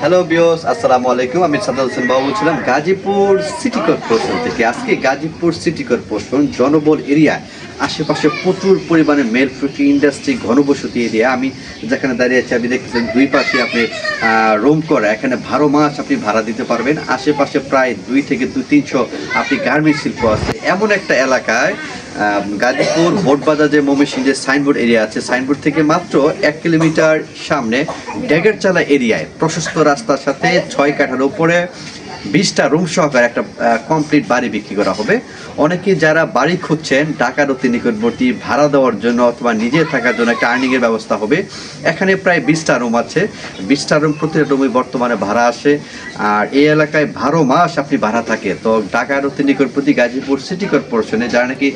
Hello বিয়স আসসালামু আলাইকুম আমি সাদাল হোসেন বাবু বলছিলাম গাজীপুর সিটি কর্পোরেশন থেকে। আজকে গাজীপুর সিটি কর্পোরেশন জনবল এরিয়া আশেপাশে প্রচুর পরিমাণে মেল ফ্রুটি ইন্ডাস্ট্রি ঘনবসতি এরিয়া আমি যেখানে দাঁড়িয়ে আছি, আপনি দেখতেছেন দুই পাশে আপনি রুম করা। এখানে বারো মাস আপনি ভাড়া দিতে পারবেন। আশেপাশে প্রায় দুই থেকে দুই তিনশো আপনি গার্মেন্ট শিল্প আছে। এমন একটা এলাকায় গাজীপুর ভোটবাজার যে ময়মনসিংহ যে সাইনবোর্ড এরিয়া আছে সাইনবোর্ড থেকে মাত্র এক কিলোমিটার সামনে ড্যাগেরচালা এরিয়ায় প্রশস্ত রাস্তার সাথে ছয় কাঠার উপরে বিশটা রুম সহকারে একটা কমপ্লিট বাড়ি বিক্রি করা হবে। অনেকে যারা বাড়ি খুঁজছেন ঢাকার অতি নিকটবর্তী ভাড়া দেওয়ার জন্য অথবা নিজে থাকার জন্য একটা আর্নিং এর ব্যবস্থা হবে। এখানে প্রায় বিশটা রুম আছে। বিশটা রুম প্রতিটা রুমে বর্তমানে ভাড়া আসে। আর এই এলাকায় বারো মাস আপনি ভাড়া থাকে। তো ঢাকার অতি নিকটবর্তী গাজীপুর সিটি কর্পোরেশনে যারা নাকি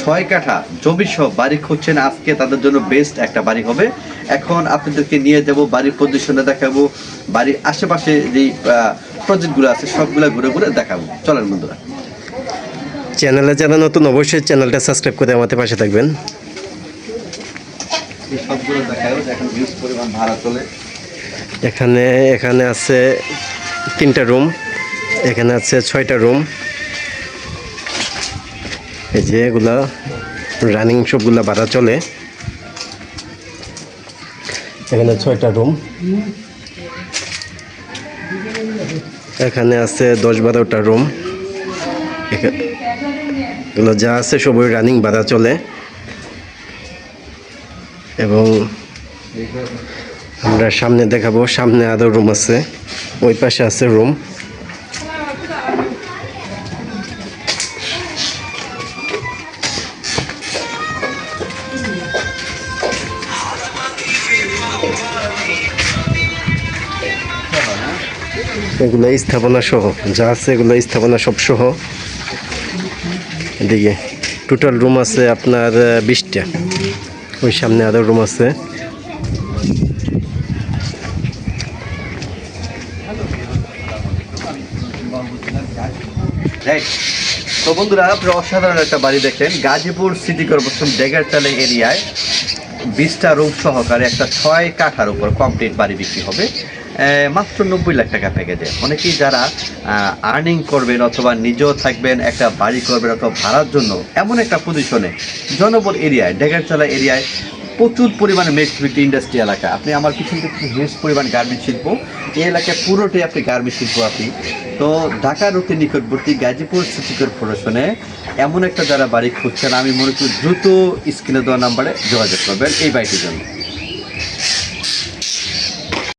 ছয় কাঠা জমি সহ বাড়ি খুঁজছেন, আজকে তাদের জন্য বেস্ট একটা বাড়ি হবে। এখন আপনাদেরকে নিয়ে যাব, বাড়ির পজিশনে দেখাবো। বাড়ির আশেপাশে যেই প্রজেক্টগুলো আছে সবগুলো ঘুরে ঘুরে দেখাবো। চলেন বন্ধুরা। চ্যানেলে যারা নতুন অবশ্যই চ্যানেলটা সাবস্ক্রাইব করে আমাদের পাশে থাকবেন। সবগুলো দেখাবো এখন হিউজ পরিমাণ ভাড়া চলে। এখানে এখানে আছে তিনটা রুম এখানে আছে ছয়টা রুম এই যে এগুলা রানিং সবগুলা ভাড়া চলে। এখানে ছয়টা রুম এখানে আছে দশ বারোটা রুম এগুলো যা আছে সবই রানিং ভাড়া চলে। এবং আমরা সামনে দেখাবো, সামনে আরও রুম আছে। ওই পাশে আছে রুম এগুলো স্থাপনা সহ, যা আছে এগুলো স্থাপনা সব সহ। এদিকে টোটাল রুম আছে আপনার বিশটা। ওই সামনে আরও রুম আছে। তো বন্ধুরা, আপনারা অসাধারণ একটা বাড়ি দেখেন গাজীপুর সিটি কর্পোরেশন ডেগারটালে এরিয়ায় বিশটা রুম সহকারে একটা ছয় কাঠার উপর কমপ্লিট বাড়ি বিক্রি হবে। মাত্র নব্বই লাখ টাকা প্যাকেজে অনেকেই যারা আর্নিং করবেন অথবা নিজেও থাকবেন, একটা বাড়ি করবেন অথবা ভাড়ার জন্য, এমন একটা পজিশনে জনবল এরিয়ায় ডেগারচালা এরিয়ায় প্রচুর পরিমাণে মেট্রিটি ইন্ডাস্ট্রি এলাকা। আপনি আমার পিছন হিউজ পরিমাণ গার্মেন্ট শিল্প, এই এলাকায় পুরোটাই আপনি গার্মেন্ট শিল্প আপনি। তো ঢাকার অতি নিকটবর্তী গাজীপুর সিটি কর্পোরেশনে এমন একটা যারা বাড়ি খুঁজছেন, আমি মনে করি দ্রুত স্ক্রিনে দেওয়া নাম্বারে যোগাযোগ করবেন এই বাড়িটির জন্য।